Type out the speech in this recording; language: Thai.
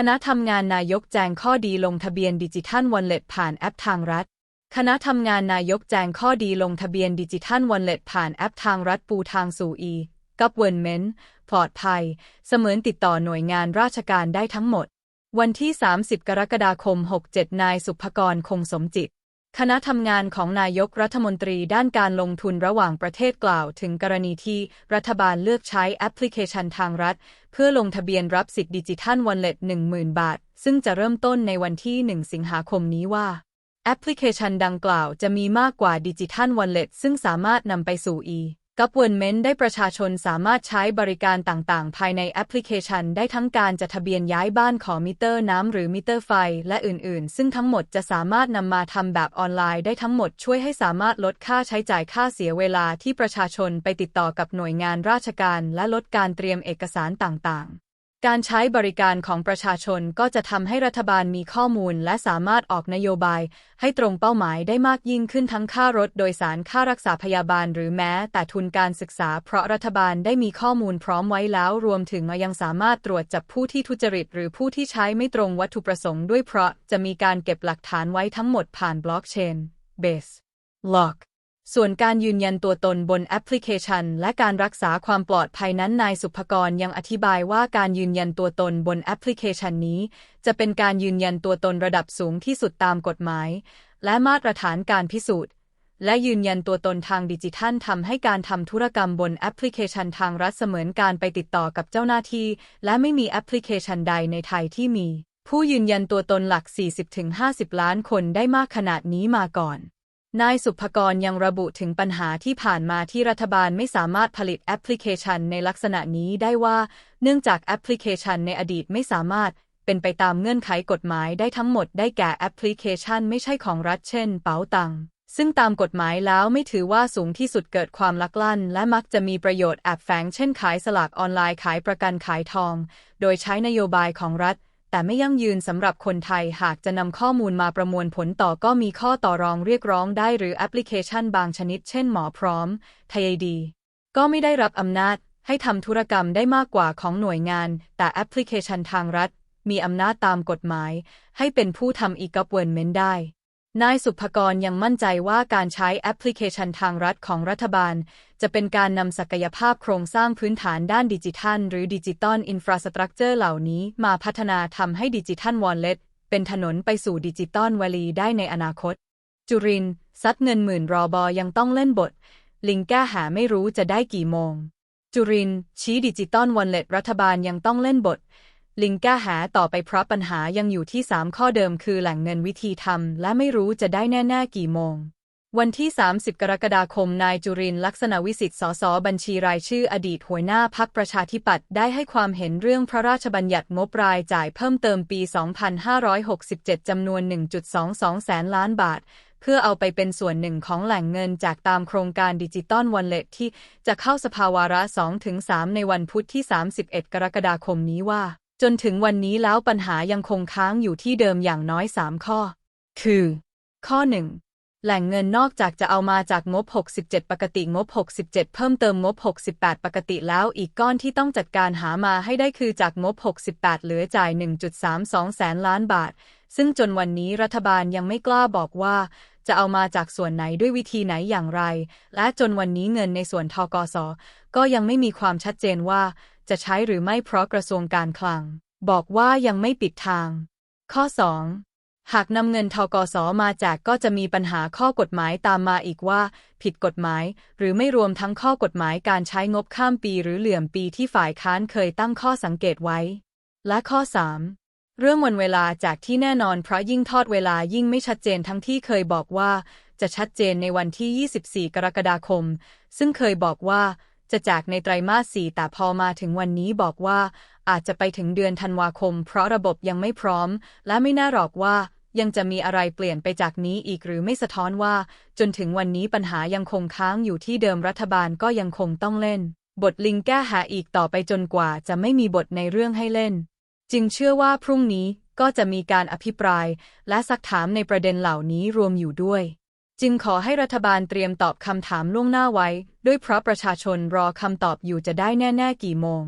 คณะทำงานนายกแจงข้อดีลงทะเบียนดิจิทัลวอลเล็ตผ่านแอปทางรัฐ คณะทำงานนายกแจงข้อดีลงทะเบียนดิจิทัลวอลเล็ตผ่านแอปทางรัฐปูทางสู่อีกับเวิร์นเมนปลอดภัย เสมือนติดต่อหน่วยงานราชการได้ทั้งหมด วันที่ 30 กรกฎาคม 67 นายสุภกรคงสมจิต คณะทำงานของนายกรัฐมนตรีด้านการลงทุนระหว่างประเทศกล่าวถึงกรณีที่รัฐบาลเลือกใช้แอปพลิเคชันทางรัฐ เพื่อลงทะเบียนรับสิทธิดิจิทัลวอลเล็ต10,000 บาท ซึ่งจะเริ่มต้นในวันที่ 1 สิงหาคมนี้ว่า แอปพลิเคชันดังกล่าวจะมีมากกว่าดิจิทัลวอลเล็ตซึ่งสามารถนำไปสู่อี กับเวิร์นเมนได้ประชาชนสามารถใช้บริการต่างๆ ภายในแอปพลิเคชัน ได้ทั้งการจะทะเบียนย้ายบ้านขอมิเตอร์น้ำหรือมิเตอร์ไฟ และอื่นๆ ซึ่งทั้งหมดจะสามารถนำมาทำแบบออนไลน์ได้ทั้งหมดช่วยให้สามารถลดค่าใช้จ่ายค่าเสียเวลาที่ประชาชนไปติดต่อกับหน่วยงานราชการ และลดการเตรียมเอกสารต่างๆ การใช้บริการของประชาชนก็จะทำให้รัฐบาลมีข้อมูล และสามารถออกนโยบาย ให้ตรงเป้าหมายได้มากยิ่งขึ้นทั้งค่ารถโดยสารค่ารักษาพยาบาล หรือแม้แต่ทุนการศึกษา เพราะรัฐบาลได้มีข้อมูลพร้อมไว้แล้ว รวมถึงยังสามารถตรวจจับผู้ที่ทุจริต หรือผู้ที่ใช้ไม่ตรงวัตถุประสงค์ด้วยเพราะจะมีการเก็บหลักฐานไว้ทั้งหมดผ่านบล็อกเชน Base Lock ส่วนการยืนยันตัวตนบนแอปพลิเคชัน และการรักษาความปลอดภัยนั้นนายสุภกรยังอธิบายว่าการยืนยันตัวตนบนแอปพลิเคชันนี้ จะเป็นการยืนยันตัวตนระดับสูงที่สุดตามกฎหมาย และมาตรฐานการพิสูจน์ และยืนยันตัวตนทางดิจิทัลทำให้การทำธุรกรรมบนแอปพลิเคชันทางรัฐเสมือนการไปติดต่อกับเจ้าหน้าที่ และไม่มีแอปพลิเคชันใดในไทยที่มี ผู้ยืนยันตัวตนหลัก 40-50 ล้านคนได้มากขนาดนี้มาก่อน นายสุภกรยังระบุถึงปัญหาที่ผ่านมาที่รัฐบาลไม่สามารถผลิตแอปพลิเคชันในลักษณะนี้ได้ว่า เนื่องจากแอปพลิเคชันในอดีตไม่สามารถเป็นไปตามเงื่อนไขกฎหมายได้ทั้งหมดได้แก่แอปพลิเคชันไม่ใช่ของรัฐเช่น เป๋าตัง ซึ่งตามกฎหมายแล้วไม่ถือว่าสูงที่สุดเกิดความลักลั่น และมักจะมีประโยชน์แอบแฝงเช่นขายสลากออนไลน์ขายประกันขายทอง โดยใช้นโยบายของรัฐ แต่ไม่ยั่งยืนสำหรับคนไทยหากจะนำข้อมูลมาประมวลผลต่อก็มีข้อต่อรองเรียกร้องได้หรือแอปพลิเคชันบางชนิดเช่นหมอพร้อมไทยดี ก็ไม่ได้รับอำนาจให้ทำธุรกรรมได้มากกว่าของหน่วยงาน แต่แอปพลิเคชันทางรัฐ มีอำนาจตามกฎหมาย ให้เป็นผู้ทำอีกัปเวิร์นเมนได้ นายสุภกรยังมั่นใจว่าการใช้แอปพลิเคชันทางรัฐของรัฐบาล จะเป็นการนำศักยภาพโครงสร้างพื้นฐานด้านดิจิทัล หรือดิจิตอลอินฟราสตรักเจอร์เหล่านี้มาพัฒนาทำให้ดิจิทัลวอลเล็ตเป็นถนนไปสู่ดิจิตอลวลีได้ในอนาคต จุรินซัดเงินหมื่นรอบอยังต้องเล่นบท ลิงแก้หาไม่รู้จะได้กี่โมง จุรินชี้ดิจิตอลวอลเล็ตรัฐบาลยังต้องเล่นบท ลิงก้าหาต่อไปเพราะปัญหายังอยู่ที่ 3 ข้อเดิมคือแหล่งเงินวิธีทำและไม่รู้จะได้แน่ๆกี่โมง วันที่ 30 กรกฎาคมนายจุรินลักษณะวิสิทธิ์สสบัญชีรายชื่ออดีตหัวหน้าพักประชาธิปัตย์ได้ให้ความเห็นเรื่องพระราชบัญญัติงบรายจ่ายเพิ่มเติมปี 2567 จำนวน 1.22 แสนล้านบาทเพื่อเอาไปเป็นส่วนหนึ่งของแหล่งเงินจากตามโครงการดิจิตอลวันเล็ตที่จะเข้าสภาวาระ 2-3 ในวันพุธที่ 31 กรกฎาคมนี้ว่า จนถึงวันนี้แล้วปัญหายังคงค้างอยู่ที่เดิมอย่างน้อย 3 ข้อ คือ ข้อ 1 แหล่งเงินนอกจากจะเอามาจากงบ 67 ปกติงบ 67 เพิ่มเติมงบ 68 ปกติแล้วอีกก้อนที่ต้องจัดการหามาให้ได้คือจากงบ 68 เหลือจ่าย 1.32 แสนล้านบาท ซึ่งจนวันนี้รัฐบาลยังไม่กล้าบอกว่าจะเอามาจากส่วนไหนด้วยวิธีไหนอย่างไร และจนวันนี้เงินในส่วนทกส ก็ยังไม่มีความชัดเจนว่า จะใช้หรือไม่เพราะกระทรวงการคลัง บอกว่ายังไม่ปิดทาง ข้อ 2. หากนำเงินทกสมาแจกก็จะมีปัญหาข้อกฎหมายตามมาอีกว่า ผิดกฎหมาย หรือไม่รวมทั้งข้อกฎหมายการใช้งบข้ามปีหรือเหลื่อมปีที่ฝ่ายค้านเคยตั้งข้อสังเกตไว้ และข้อ 3. เรื่องวันเวลาจากที่แน่นอนเพราะยิ่งทอดเวลายิ่งไม่ชัดเจนทั้งที่เคยบอกว่า จะชัดเจนในวันที่ 24 กรกฎาคม ซึ่งเคยบอกว่า จะจากในไตรมาสสี่แต่พอมาถึงวันนี้บอกว่าอาจจะไปถึงเดือนธันวาคม เพราะระบบยังไม่พร้อม และไม่น่าหรอกว่ายังจะมีอะไรเปลี่ยนไปจากนี้อีกหรือไม่สะท้อนว่า จนถึงวันนี้ปัญหายังคงค้างอยู่ที่เดิมรัฐบาลก็ยังคงต้องเล่น บทลิงแก้หาอีกต่อไปจนกว่าจะไม่มีบทในเรื่องให้เล่น จึงเชื่อว่าพรุ่งนี้ก็จะมีการอภิปราย และซักถามในประเด็นเหล่านี้รวมอยู่ด้วย จึงขอให้รัฐบาลเตรียมตอบคำถามล่วงหน้าไว้ ด้วยเพราะประชาชนรอคำตอบอยู่จะได้แน่ ๆ กี่โมง